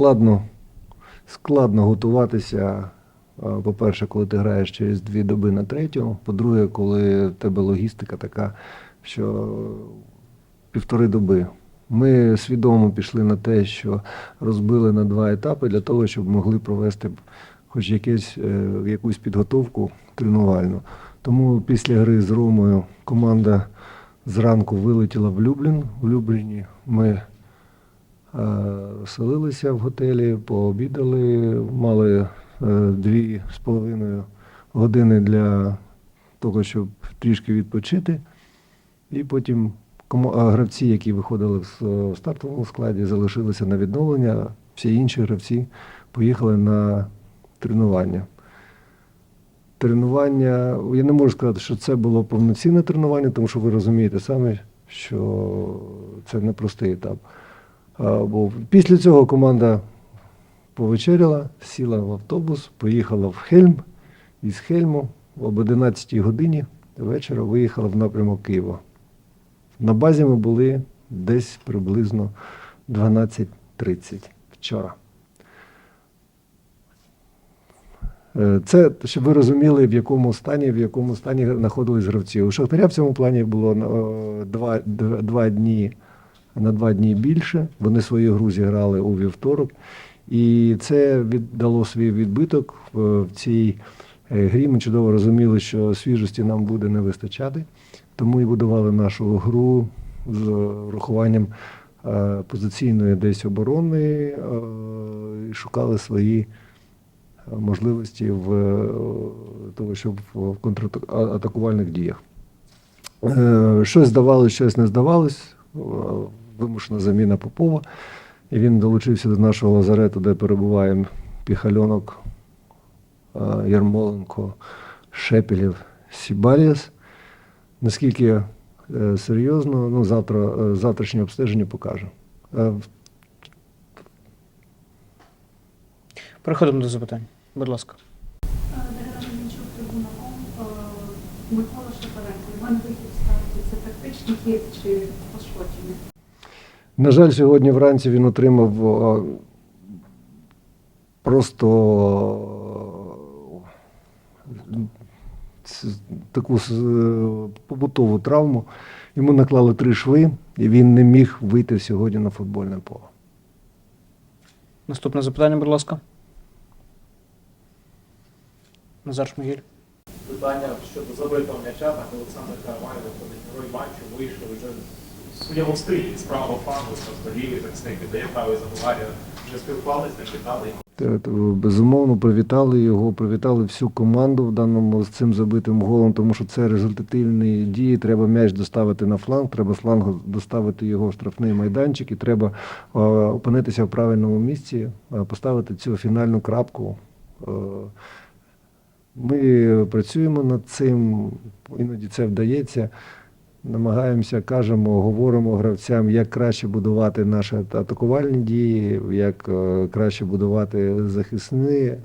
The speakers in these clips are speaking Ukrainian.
складно, складно готуватися. е, По-перше, коли ти граєш через дві доби на третю. По-друге, коли в тебе логістика така, що півтори доби. Ми свідомо пішли на те, що розбили на два етапи для того, щоб могли провести хоч якесь, е, якусь підготовку тренувальну. Тому після гри з Ромою команда зранку вилетіла в Люблін. В Любліні ми селилися в готелі, пообідали, мали е, дві з половиною години для того, щоб трішки відпочити. І потім гравці, які виходили в в стартовому складі, залишилися на відновлення. Всі інші гравці поїхали на тренування. Тренування, я не можу сказати, що це було повноцінне тренування, тому що ви розумієте самі, що це непростий етап. Бо після цього команда повечеряла, сіла в автобус, поїхала в Хельм. Із Хельму об 11 годині вечора виїхала в напрямок Києва. На базі ми були десь приблизно 12.30 вчора. Е, Це щоб ви розуміли, в якому стані, в якому стані знаходились гравці. У Шахтаря в цьому плані було е, два, два дні на два дні більше. Вони свою гру зіграли у вівторок. І це віддало свій відбиток в, цій е, грі. Ми чудово розуміли, що свіжості нам буде не вистачати. Тому і будували нашу гру з врахуванням е, позиційної десь оборони е, і шукали свої можливості в того, щоб в контратакувальних діях. Щось здавалось, щось не здавалось. Вимушена заміна Попова. І він долучився до нашого лазарету, де перебуває Піхальонок, е, Ярмоленко, Шепелєв, Сібаліс. Наскільки е, серйозно, ну, завтра, е, завтрашнє обстеження покаже. Переходимо до запитань. Будь ласка. Микола Шапаренко. Іван вихід ставки. Це тактичний хід чи пошкодження? На жаль, сьогодні вранці він отримав е, просто е, таку е, побутову травму. Йому наклали три шви, і він не міг вийти сьогодні на футбольне поле. Наступне запитання, будь ласка. Назар Шмигіль. Питання щодо забитого м'яча, так Олександр Каравай виходить герой матчу, вийшов вже з своєго стилі, з правого флангу, просто лівий захисник віддає правий забуває. Вже спілкувалися, не. Те- те, Безумовно, привітали його, привітали всю команду в даному з цим забитим голом, тому що це результативні дії. Треба м'яч доставити на фланг, треба флангу доставити його в штрафний майданчик, і треба е, опинитися в правильному місці, е, поставити цю фінальну крапку. Е, Ми працюємо над цим, іноді це вдається. Намагаємося, кажемо, говоримо гравцям, як краще будувати наші атакувальні дії, як е, краще будувати захисні, е,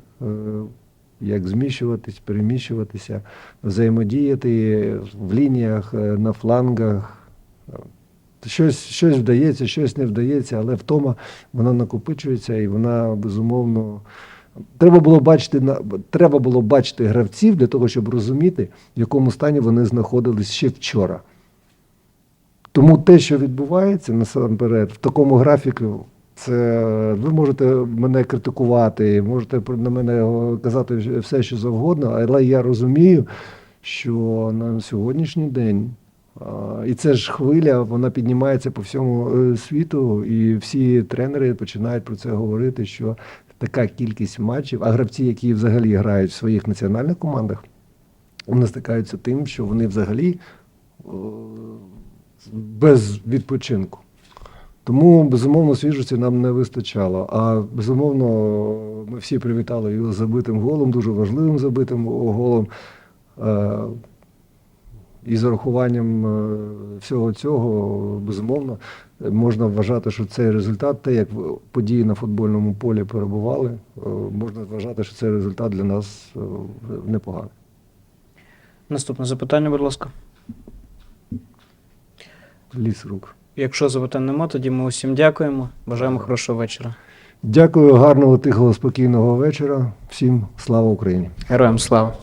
як зміщуватись, переміщуватися, взаємодіяти в лініях, е, на флангах. Щось, щось вдається, щось не вдається, але втома вона накопичується і вона безумовно. Треба було бачити треба було бачити гравців для того, щоб розуміти, в якому стані вони знаходились ще вчора. Тому те, що відбувається насамперед, в такому графіку, це ви можете мене критикувати, можете на мене казати все, що завгодно, але я розумію, що на сьогоднішній день. І це ж хвиля, вона піднімається по всьому е, світу, і всі тренери починають про це говорити, що така кількість матчів, а гравці, які взагалі грають в своїх національних командах, вони стикаються тим, що вони взагалі е, без відпочинку. Тому, безумовно, свіжості нам не вистачало. А безумовно, ми всі привітали його забитим голом, дуже важливим забитим голом. Е, І з урахуванням е, всього цього, безумовно, можна вважати, що цей результат, те, як події на футбольному полі перебували, е, можна вважати, що цей результат для нас непоганий. Наступне запитання, будь ласка ліс рук. Якщо запитань нема, тоді ми усім дякуємо. Бажаємо хорошого вечора. Дякую, гарного, тихого, спокійного вечора. Всім слава Україні! Героям слава!